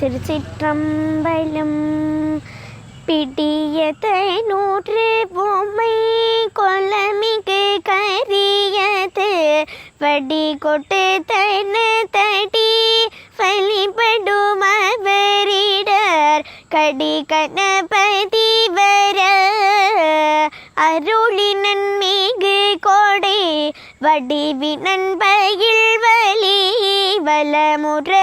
திருச்சிற்றம்பலம் பிடியத்தை நூற்று பொம்மை கொல்லமிக்கு கரியது. வடி கொட்டு தன தடி வழிபடும் அவரிடர் கடி கணபதி வர. அருளினன் மிகு கொடை வடிவினன் பயில் வலி வலமுறையிறையே.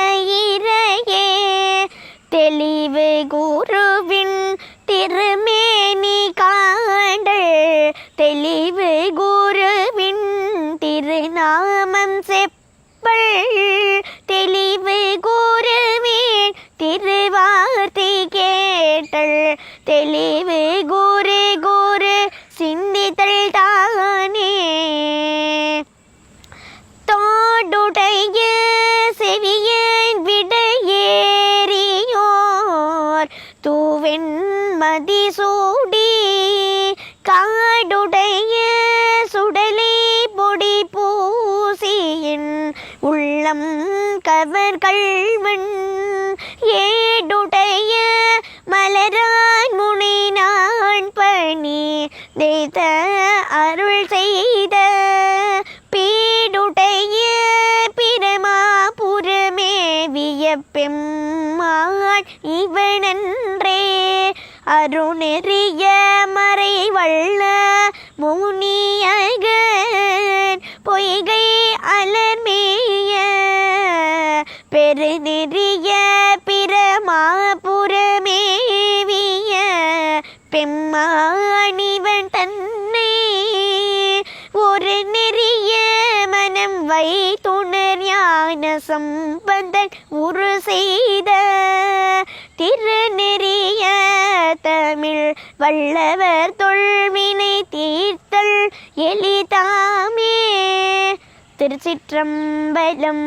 தெளிவு குருவின் திருமேனி காண்டல் தெளிவு குருவின் திருநாமம் செப்பல். தெளிவு குருவின் திருவார்த்தை கேட்டல். தெளிவு குரு குரு மதி சூடி காடுடைய சுடலை பொடி பூசியின் உள்ளம் கவர் கள்வன். ஏடுடைய மலரான் முனை நான் பணி தேத அருள் செய்த பீடுடைய பிரமாபுரமேவிய பெம்மாள் இவனன்றே. அருணெறிய மறை மறைவள்ள முனியகன் பொய்கை அலர்மேய பெருநெறிய பிரமாபுரமேவிய பெம்மாணிவன் தன்னை ஒரு நெறிய மனம் வைத்துணர் ஞான சம்பந்தன் உரு செய்த திருநெறிய வல்லவர் தொல்வினை தீர்த்தல் எளிதாமே. திருச்சிற்றம்பலம்.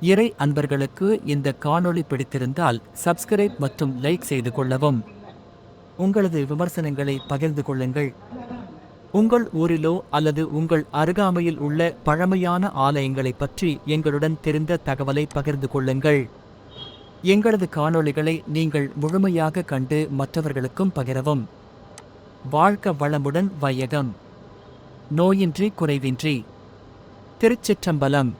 இறை அன்பர்களுக்கு இந்த காணொளி பிடித்திருந்தால் சப்ஸ்கிரைப் மற்றும் லைக் செய்து கொள்ளவும். உங்களது விமர்சனங்களை பகிர்ந்து கொள்ளுங்கள். உங்கள் ஊரிலோ அல்லது உங்கள் அருகாமையில் உள்ள பழமையான ஆலயங்களை பற்றி எங்களுடன் தெரிந்த தகவலை பகிர்ந்து கொள்ளுங்கள். எங்களது காணொளிகளை நீங்கள் முழுமையாக கண்டு மற்றவர்களுக்கும் பகிரவும். வாழ்க்க வளமுடன் வையகம். நோயின்றி குறைவின்றி. திருச்சிற்றம்பலம்.